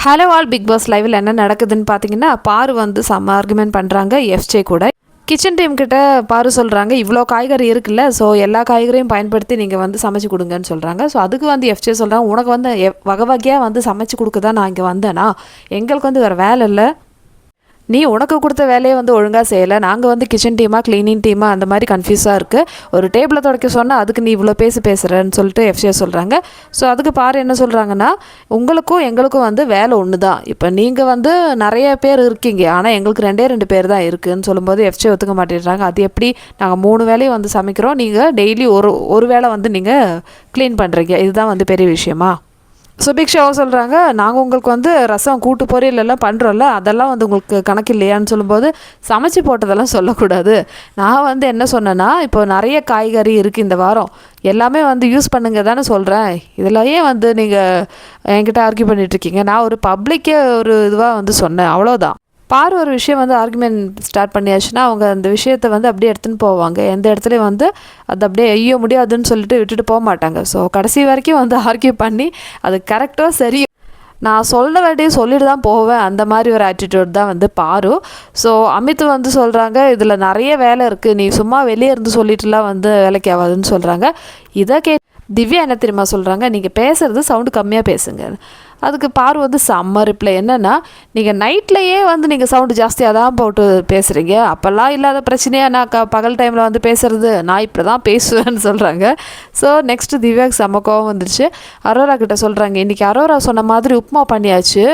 Hello all big pass லைவில் என்ன நடக்குதுன்னு பார்த்தீங்கன்னா பாரு வந்து செம்ம ஆர்குமெண்ட் பண்ணுறாங்க எஃப்ஜே கூட. கிச்சன் டீம் கிட்ட பாரு சொல்கிறாங்க இவ்வளோ காய்கறி இருக்குல்ல ஸோ எல்லா காய்கறியும் பயன்படுத்தி நீங்கள் வந்து சமைச்சு கொடுங்கன்னு சொல்கிறாங்க ஸோ அதுக்கு வந்து எஃப்ஜே சொல்கிறாங்க உனக்கு வந்து எ- வகை வகையாக வந்து சமைச்சு கொடுக்க தான் நான் இங்கே வந்தேனா? எங்களுக்கு வந்து வேறு வேலை இல்லை. நீ உனக்கு கொடுத்த வேலையை வந்து ஒழுங்காக செய்யலை. நாங்கள் வந்து கிச்சன் டீமாக க்ளீனிங் டீமாக அந்த மாதிரி கன்ஃபியூஸாக இருக்குது ஒரு டேபிளை துடைக்க சொன்னால் அதுக்கு நீ இவ்வளோ பேசி பேசுகிறேன்னு சொல்லிட்டு எஃப்சியா சொல்கிறாங்க ஸோ அதுக்கு பாரு என்ன சொல்கிறாங்கன்னா உங்களுக்கும் எங்களுக்கும் வந்து வேலை ஒன்று தான் இப்போ நீங்கள் வந்து நிறைய பேர் இருக்கீங்க. ஆனால் எங்களுக்கு ரெண்டே ரெண்டு பேர் தான் இருக்குதுன்னு சொல்லும்போது எஃப்சி ஒத்துக்க மாட்டேறாங்க அது எப்படி? நாங்கள் மூணு வேலையும் வந்து சமைக்கிறோம். நீங்கள் டெய்லி ஒரு ஒரு வேளை வந்து நீங்கள் க்ளீன் பண்ணுறீங்க இதுதான் வந்து பெரிய விஷயமா? சுபிக்ஷாவும் சொல்கிறாங்க நாங்கள் உங்களுக்கு வந்து ரசம் கூட்டு பொரியல் எல்லாம் பண்ணுறோம்ல அதெல்லாம் வந்து உங்களுக்கு கணக்கு இல்லையான்னு சொல்லும்போது சமைச்சு போட்டதெல்லாம் சொல்லக்கூடாது. நான் வந்து என்ன சொன்னேன்னா இப்போ நிறைய காய்கறி இருக்குது இந்த வாரம். எல்லாமே வந்து யூஸ் பண்ணுங்க தானே சொல்கிறேன் இதெல்லாம் ஏன் வந்து நீங்கள் என்கிட்ட ஆர்கியூ பண்ணிகிட்ருக்கீங்க நான் ஒரு பப்ளிக்கே ஒரு இதுவாக வந்து சொன்னேன் அவ்வளோதான் பார் ஒரு விஷயம் வந்து ஆர்குமெண்ட் ஸ்டார்ட் பண்ணியாச்சுன்னா அவங்க அந்த விஷயத்தை வந்து அப்படியே எடுத்துன்னு போவாங்க. எந்த இடத்துலையும் வந்து அது அப்படியே ஐயோ முடியாதுன்னு சொல்லிட்டு விட்டுட்டு போக மாட்டாங்க. ஸோ கடைசி வரைக்கும் வந்து ஆர்கியூ பண்ணி அது கரெக்டாக சரி நான் சொல்ல வேண்டிய சொல்லிட்டு தான் போவேன். அந்த மாதிரி ஒரு ஆட்டிடியூட் தான் வந்து பாரு. ஸோ அமித் வந்து சொல்கிறாங்க இதில் நிறைய வேலை இருக்குது நீ சும்மா வெளியே இருந்து சொல்லிட்டுலாம் வந்து வேலைக்கு ஆகாதுன்னு சொல்கிறாங்க இதை கே திவ்யா என்ன தெரியுமா சொல்கிறாங்க நீங்கள் பேசுகிறது சவுண்டு கம்மியாக பேசுங்க. அதுக்கு பார் வந்து செம்ம ரிப்ளை என்னென்னா நீங்கள் நைட்லேயே வந்து நீங்கள் சவுண்டு ஜாஸ்தியாக தான் போட்டு பேசுகிறீங்க அப்போல்லாம் இல்லாத பிரச்சனையாக நான் க பகல் டைமில் வந்து பேசுகிறது நான் இப்படி தான் பேசுவேன்னு சொல்கிறாங்க ஸோ நெக்ஸ்ட்டு திவ்யாக்கு செம்ம கோவம் வந்துருச்சு. அரோரா கிட்ட சொல்கிறாங்க இன்றைக்கி அரோரா சொன்ன மாதிரி உப்புமா பண்ணியாச்சு.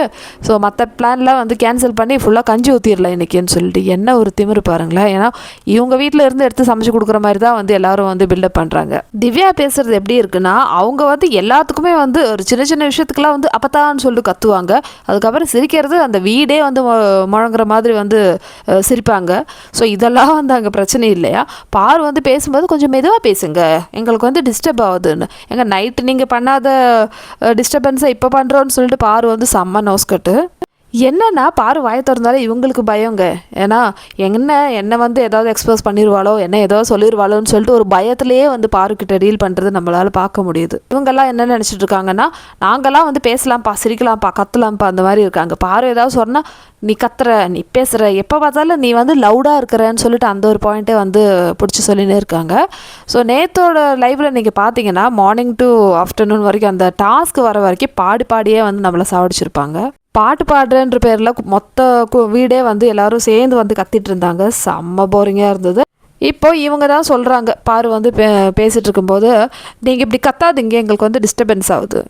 ஸோ மற்ற பிளான்லாம் வந்து கேன்சல் பண்ணி ஃபுல்லாக கஞ்சி ஊற்றிடலாம் இன்றைக்கின்னு சொல்லிட்டு. என்ன ஒரு திமிரு பாருங்களேன். ஏன்னா இவங்க வீட்டில் இருந்து எடுத்து சமைச்சு கொடுக்குற மாதிரி தான் வந்து எல்லோரும் வந்து பில்டப் பண்ணுறாங்க திவ்யா பேசுறது எப்படி இருக்குன்னா அவங்க வந்து எல்லாத்துக்குமே வந்து ஒரு சின்ன சின்ன விஷயத்துக்குலாம் வந்து அப்போ தாத்தான்னு சொல்லிட்டு கத்துவாங்க. அதுக்கப்புறம் சிரிக்கிறது அந்த வீடே வந்து முழங்குற மாதிரி வந்து சிரிப்பாங்க. ஸோ இதெல்லாம் வந்து அங்கே பிரச்சனை இல்லையா? பார் வந்து பேசும்போது கொஞ்சம் மெதுவாக பேசுங்க. எங்களுக்கு வந்து டிஸ்டர்ப் ஆகுதுன்னு. எங்கள் நைட்டு நீங்கள் பண்ணாத டிஸ்டர்பன்ஸை இப்போ பண்ணுறோன்னு சொல்லிட்டு பார் வந்து செம்ம நோஸ்கட்டு என்னன்னா பாரு வாய திறந்தாலே இவங்களுக்கு பயங்க. ஏன்னா என்ன என்னை வந்து ஏதாவது எக்ஸ்போஸ் பண்ணிடுவாளோ என்ன ஏதாவது சொல்லிடுவாளோன்னு சொல்லிட்டு ஒரு பயத்திலேயே வந்து பாருக்கிட்ட டீல் பண்ணுறது நம்மளால் பார்க்க முடியுது. இவங்கெல்லாம் என்ன நினச்சிட்டு இருக்காங்கன்னா நாங்கெல்லாம் வந்து பேசலாம்ப்பா சிரிக்கலாம்ப்பா கத்தலாம்ப்பா அந்த மாதிரி இருக்காங்க. பாரு ஏதாவது சொன்னால் நீ கத்துற நீ பேசுகிற எப்போ பார்த்தாலும் நீ வந்து லவுடாக இருக்கிறன்னு சொல்லிட்டு அந்த ஒரு பாயிண்ட்டே வந்து பிடிச்சி சொல்லினே இருக்காங்க. ஸோ நேத்தோட லைவில் நீங்கள் பார்த்தீங்கன்னா மார்னிங் டு ஆஃப்டர்நூன் வரைக்கும் அந்த டாஸ்க் வர வரைக்கும் பாடி பாடியே வந்து நம்மளை சாவடிச்சிருப்பாங்க. பாட்டு பாடுறேன்ற பேரில் மொத்த கு- வீடே வந்து எல்லாரும் சேர்ந்து வந்து கத்திட்டு இருந்தாங்க செம்ம போரிங்காக இருந்தது. இப்போ இவங்க தான் சொல்கிறாங்க பாரு வந்து பே பேசிகிட்டு இருக்கும்போது நீங்கள் இப்படி கத்தாதீங்க. எங்களுக்கு வந்து டிஸ்டர்பன்ஸ் ஆகுது.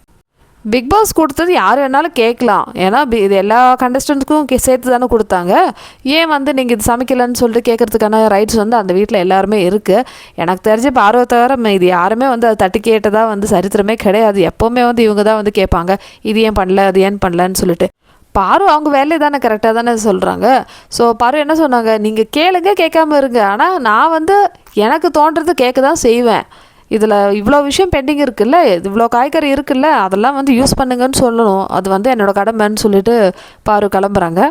பிக் பாஸ் கொடுத்தது யார் வேணாலும் கேட்கலாம். ஏன்னா பி- இது எல்லா கண்டஸ்டன்ட்ஸ்க்கும் சேர்த்து தானே கொடுத்தாங்க. ஏன் வந்து நீங்கள் இது சமைக்கலன்னு சொல்லிட்டு கேட்கறதுக்கான ரைட்ஸ் வந்து அந்த வீட்டில் எல்லாருமே இருக்குது எனக்கு தெரிஞ்ச பார்வை தவிர இது யாருமே வந்து அதை தட்டி கேட்டதாக வந்து சரித்திரமே கிடையாது. எப்போவுமே வந்து இவங்க தான் வந்து கேட்பாங்க. இது ஏன் பண்ணல அது ஏன் பண்ணலன்னு சொல்லிட்டு. பாரு அவங்க வேலையை தானே கரெக்டாக தானே சொல்கிறாங்க ஸோ பாரு என்ன சொன்னாங்க? நீங்கள் கேளுங்க கேட்காம இருங்க. ஆனால் நான் வந்து எனக்கு தோன்றது கேட்க தான் செய்வேன். இதில் இவ்வளோ விஷயம் பெண்டிங் இருக்குல்ல? இவ்வளோ காய்கறி இருக்குல்ல? அதெல்லாம் வந்து யூஸ் பண்ணுங்கன்னு சொல்லணும். அது வந்து என்னோட கடமைன்னு சொல்லிட்டு பாரு கிளம்புறாங்க.